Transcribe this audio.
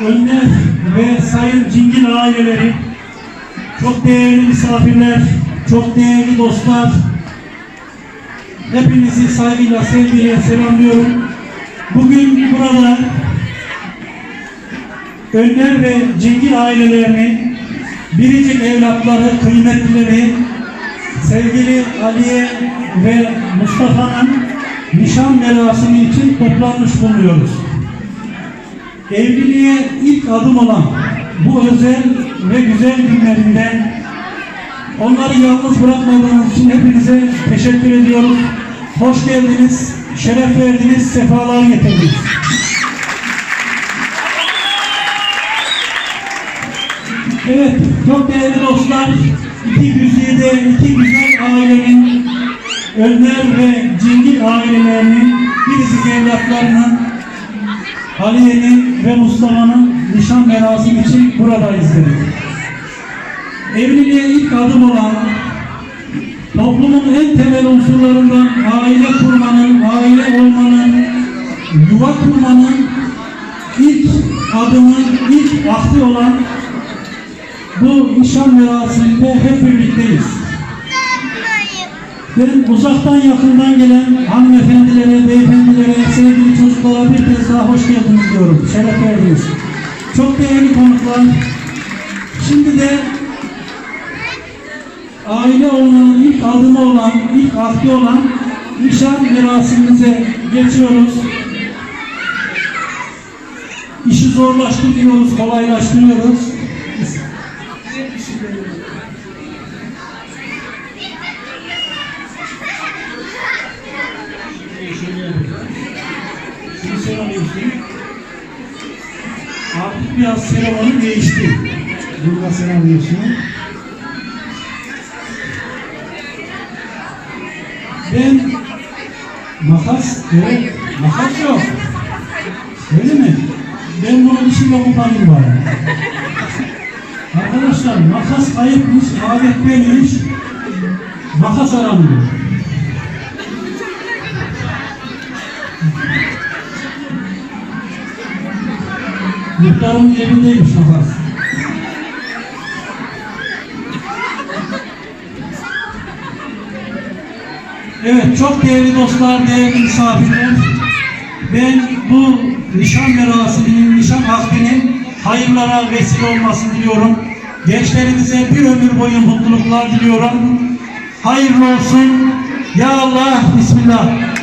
Önler ve Sayın Cingil aileleri, çok değerli misafirler, çok değerli dostlar, hepinizi saygıyla, sevgiyle selamlıyorum. Bugün burada Önler ve Cingil ailelerini, biricik evlatları, kıymetlileri, sevgili Aliye ve Mustafa'nın nişan merasimi için toplanmış bulunuyoruz. Evliliğe ilk adım olan bu özel ve güzel günlerinden onları yalnız bırakmadığınız için hepinize teşekkür ediyoruz. Hoş geldiniz, şeref verdiniz, sefalar getirdiniz. Evet, çok değerli dostlar, iki güzide, iki güzel ailenin, Önler ve Cingil ailelerinin, birisi evlatlarının, Aliye'nin ve Mustafa'nın nişan merasimi için buradayız dedik. Evliliğe ilk adım olan, toplumun en temel unsurlarından aile kurmanın, aile olmanın, yuva kurmanın ilk adımın, ilk akti olan bu nişan merasiminde hep birlikteyiz. Ben uzaktan yakından gelen hanımefendilere, beyefendilere, sevgili çocuklara bir kez daha hoş geldiniz diyorum. Şeref verdiniz. Çok değerli konuklar. Şimdi de aile olmanın ilk adımı olan, ilk akdi olan nişan merasimimize geçiyoruz. İşi zorlaştırıyoruz, kolaylaştırıyoruz. Alıyorsun. Artık biraz serümanı değişti. Burada sen alıyorsun. Ben makas, evet, makas yok. Öyle mi? Ben bunu dışında kullanayım bari. Arkadaşlar makas kayıpmış, adet beliymiş. Makas aranıyor. Muhtarın evindeymiş makas. Evet, çok değerli dostlar, değerli misafirler. Ben bu nişan merasiminin, nişan akdinin hayırlara vesile olmasını diliyorum. Gençlerimize bir ömür boyu mutluluklar diliyorum. Hayırlı olsun. Ya Allah, Bismillah.